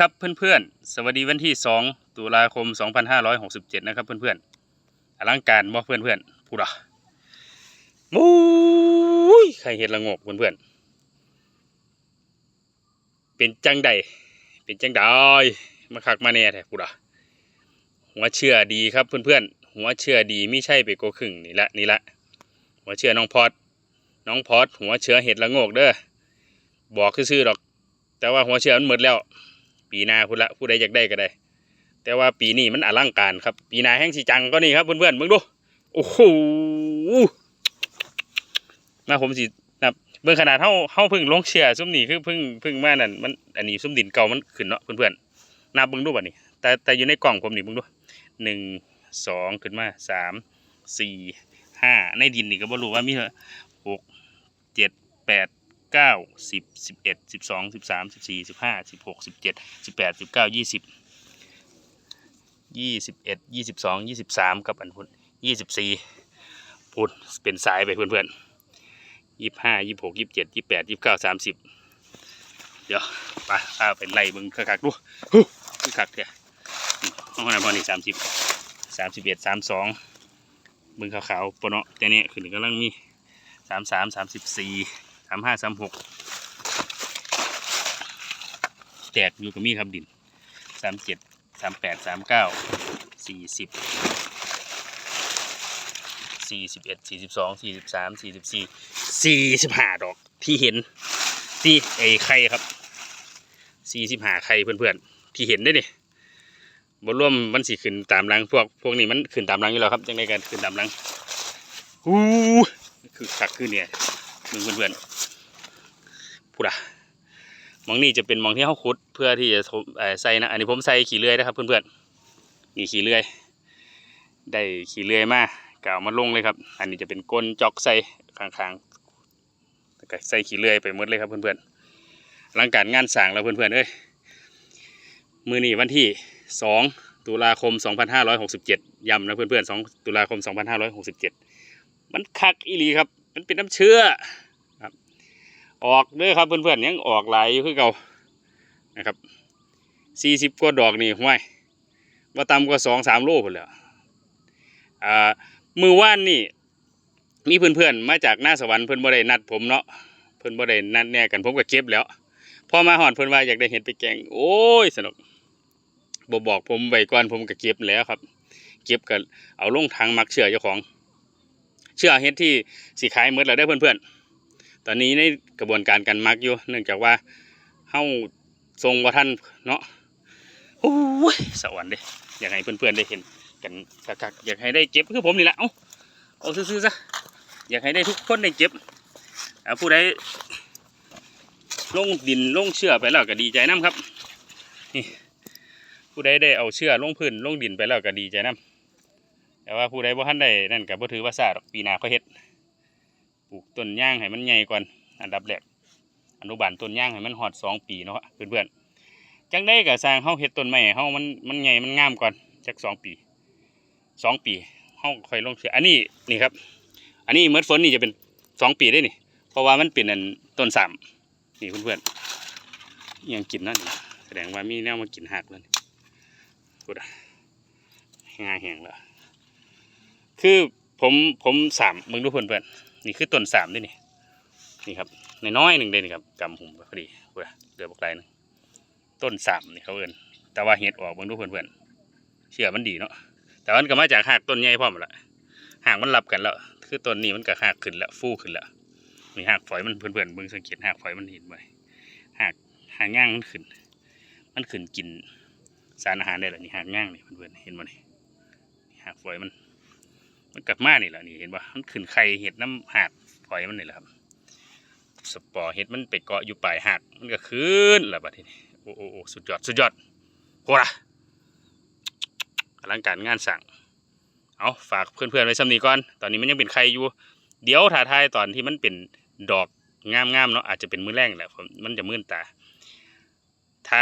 ครับเพื่อนๆ สวัสดีวันที่ 2 ตุลาคม 2567 นะครับเพื่อนๆอลังการบ่เพื่อนๆพูดอะมู้ยใครเห็นละงกเพื่อนๆ เป็นจังใดเป็นจังใดมาคักมาแน่แท้พูดอะหัวเชื่อดีครับเพื่อนๆ หัวเชื่อดีไม่ใช่ไปโกครึ่งนี่ละนี่ละหัวเชื่อน้องพอดน้องพอดหัวเชื่อเห็ดละงกเด้อบอกซื่อๆดอก แต่ว่าหัวเชื่อมันหมดแล้ว ปีหน้าพุ่นละผู้ใดอยากได้ก็ได้ แต่ว่าปีนี้มันอลังการครับ ปีหน้าแห้งสีจังก็นี่ครับเพื่อนๆเบิ่งดูโอ้โหมาผมสินับเบิ่งขนาดเฮาเฮาพิ่งลงเชื่อซุ้มนี่คือพิ่งพิ่งมานั่นมันอันนี้ซุ้มดินเก่ามันขึ้นเนาะเพื่อนๆนับเบิ่งดูบัดนี้แต่แต่อยู่ในกล่องผมนี่เบิ่งดูหนึ่งสองขึ้นมาสามสี่ห้าในดินนี่ก็บ่รู้ว่ามีเท่าหกเจ็ดแปด เก้าสิบสิบเอ็ดสิบสองสิบสามสิบสี่สิบห้าสิบหกสิบเจ็ดสิบแปดสิบเก้ายี่สิบยี่สิบเอ็ดยี่สิบสองยี่สิบสามกับอันพุ่นยี่สิบสี่พูดเป็นสายไปเพื่อนๆยี่สิบห้ายี่สิบหกยี่สิบเจ็ดยี่สิบแปดยี่สิบเก้าสามสิบเดี๋ยวไปพาไปไล่เบิ่งคักๆดูฮู้คือคักเถอะห้องน้ำพอนี่สามสิบสามสิบเอ็ดสามสองเบิ่งขาวๆปะเนาะแต่เนี้ยขึ้นกำลังมีสามสามสามสิบสี่ สามห้าสามหกแตกอยู่กับมีครับดินสามเจ็ดสามแปดสามเก้าสี่สิบสี่สิบเอ็ดสี่สิบสองสี่สิบสามสี่สิบสี่สี่สิบห้าดอกที่เห็นที่ไอ้ไข่ครับสี่สิบห้าไข่เพื่อนๆ ที่เห็นได้เนี่ยบนร่วมมันสีขึ้นตามรังพวกพวกนี้มันขึ้นตามรังอยู่แล้วครับจังไดกันขึ้นตามรังอู้คือคักขึ้นเนี่ย มึงเพื่อนๆพูดอะมองนี่จะเป็นมองที่เขาขุดเพื่อที่จะใส่นะ อันนี้ผมใส่ขี่เลื่อยนะครับเพื่อนๆนี่ขี่เลื่อย ได้ขี่เลื่อยมากเอามาลงเลยครับ อันนี้จะเป็นก้นจอกใส่ข้างๆแล้วก็ใส่ขี่เลื่อยไปหมดเลยครับเพื่อนๆหลังการงานสางแล้วเพื่อนๆเอ้ยมือนี้วันที่สองตุลาคม 2567ย้ำนะเพื่อนๆ2ตุลาคม 2567 มันคักอีหลีครับ มันเป็นน้ำเชื่อ ออกเด้อครับเพื่อนๆยังออกหลายอยู่คือเก่านะครับสี่สิบกว่าดอกนี่ห้วยว่าต่ำกว่าสองสามโลพุ่นแล้วอ่ามือว่านนี่มีเพื่อนๆมาจากหน้าสวรรค์เพื่อนบ่ได้นัดผมเนาะเพื่อนบ่ได้นัดแน่กันผมก็เก็บแล้วพอมาหอนเพื่อนว่าอยากได้เห็นไปแกงโอ้ยสนุกบ่บอกผมไว้ก่อนผมก็เก็บแล้วครับ เก็บกันเอาลงทางมักเชื่อเจ้าของ เชื่อเฮ็ดที่สีขายหมดแล้วได้เพื่อนๆ ตอนนี้ในกระบวนการการมักอยู่ เนื่องจากว่าเฮาทรงว่าท่านเนาะโอ้ยสวรรค์เด้อยากให้เพื่อนๆได้เห็นกันคักๆอยากให้ได้เก็บคือผมนี่แหละเอาเอาซื่อๆซะอยากให้ได้ทุกคนได้เก็บเอาผู้ใดลงดินลงเชื่อไปแล้วก็ดีใจน้ำครับนี่ผู้ใดได้เอาเชื่อลงพื้นลงดินไปแล้วก็ดีใจน้ำแต่ว่าผู้ใดบ่ทันได้นั่นก็บ่ถือว่าซาดอกปีน้าก็เฮ็ด ปลูกต้นย่างให้มันใหญ่ก่อนอันดับแรกอนุบาลต้นย่างให้มันฮอดสองปีเนาะเพื่อนๆจังได้ก็สร้างเฮาเฮ็ดต้นให้เฮามันมันใหญ่มันงามก่อนจักสองปีสองปีเฮาค่อยลงเสืออันนี้นี่ครับ อันนี้เมื่อฝนนี่จะเป็นสองปีได้นี่ เพราะว่ามันเป็นอันต้นสามนี่เพื่อนๆอิหยังกินนั่นนะแสดงว่ามีแนวมากินหักแล้วนี่พูดะแห้งแห้งแล้วคือผมผมสามมึงดูเพื่อนๆ นี่คือต้นสามด้วยนี่นี่ครับในน้อยหนึ่งเลยนี่ครับกำหุ่มพอดีเพื่อเดือบกไรนึงต้นสามนี่เขาเอินแต่ว่าเห็ดออกบิ่งดูเพื่อนๆเชื่อมันดีเนาะแต่ว่ามันก็มาจากหากต้นใหญ่พร้อมละหากมันรับกันแล้วคือต้นนี้มันก็หากขึ้นแล้วฟูขึ้นแล้วมีหากฝอยมันเพื่อนๆเบิ่งสังเกตหากฝอยมันเห็นไหมหากหากง่างมันขึ้น มันขึ้นกินสารอาหารได้แล้วนี่หากง่างนี่เพื่อนๆเห็นไหมนี่หากฝอยมัน มันกลับมานี่แหละนี่เห็นป่ะมันขึ้นไข่เห็ดน้ำหักปล่อยมันนี่แหละครับ สปอร์เห็ดมันไปเกาะอยู่ปลายหักมันก็ขึ้นแล้วบัดนี้โอ้โอ้สุดยอดสุดยอดโหระอลังการงานสั่งเอาฝากเพื่อนๆไว้ซ้ำนี้ก่อน ตอนนี้มันยังเป็นไข่อยู่ เดี๋ยวถ่ายทายตอนที่มันเป็นดอกงามๆเนาะอาจจะเป็นมือแรงแหละผมมันจะมื่นตาถ้า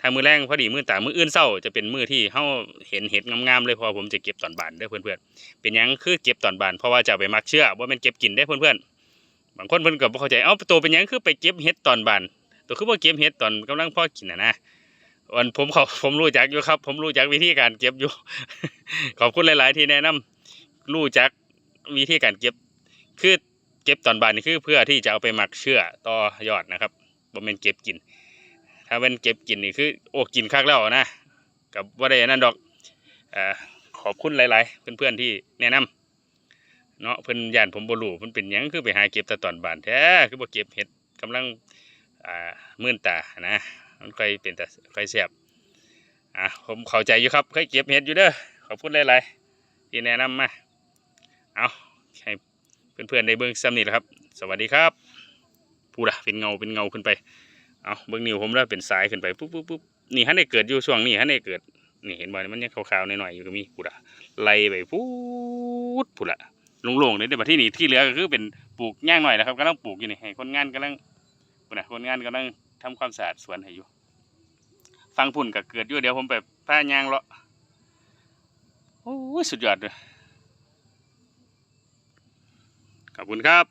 ถ้ามือแรงพอดีมือตามืออื่นเศร้าจะเป็นมือที่เฮาเห็นเห็ดงามๆเลยพอผมจะเก็บตอนบานเด้เพื่อนๆเป็นยังคือเก็บตอนบานเพราะว่าจะไปมักเชื่อว่ามันเก็บกินได้เพื่อนๆบางคนเพิ่นก็บ่เข้าใจเอ้าตัวเป็นยังคือไปเก็บเห็ดตอนบานตัวคือบ่เก็บเห็ดตอนกำลังพ่อกินนะนะวันผมเขาผมรู้จักอยู่ครับ ผมรู้จักวิธีการเก็บอยู่ ขอบคุณหลาย ๆ ที่แนะนำรู้จักวิธีการเก็บคือเก็บตอนบายนี่คือเพื่อที่จะเอาไปหมักเชื่อต่อยอดนะครับบ่แม่นเก็บกิน ถ้าเป็นเก็บกินนี่คือโอ้กินคักแล้วนะกับว่าได้อันนั้นดอกอขอบคุณหลาย ๆ เพื่อน ๆ ที่แนะนำเนาะเพิ่นย่านผมบ่รู้เพิ่นเป็นหยังคือไปหาเก็บแต่ตอนบานแท้คือบ่เก็บเห็ดกำลังอ่ามื่นตานะมันค่อยเป็นแต่ค่อยแซ่บอะผมเข้าใจอยู่ครับเคยเก็บเห็ดอยู่เด้อขอบคุณหลายๆที่แนะนำมาเอาให้เพื่อนๆได้เบิ่งซ้ำนี่แหละครับ สวัสดีครับพูดอะเป็นเงาเป็นเงาขึ้นไป เอาเบิ่งนิ้วผมแล้วเป็นสายขึ้นไปปุ๊บปุ๊บปุ๊บนี่ฮันได้เกิดอยู่ช่วงนี้ฮันได้เกิดนี่เห็นบ่มันยังขาวๆหน่อยๆอยู่ก็มีพูดอะไล่ไปพูดพูดละโล่งๆเลยเดี๋ยวบัดที่นี่ที่เหลือก็คือเป็นปลูกย่างหน่อยนะครับกำลังปลูกอยู่นี่ให้คนงานกำลังพูดนะคนงานกำลังทำความสะอาดสวนให้อยู่ฟังพุ่นก็เกิดอยู่เดี๋ยวผมไปพายางเลาะโอ้สุดยอดเลยขอบคุณครับ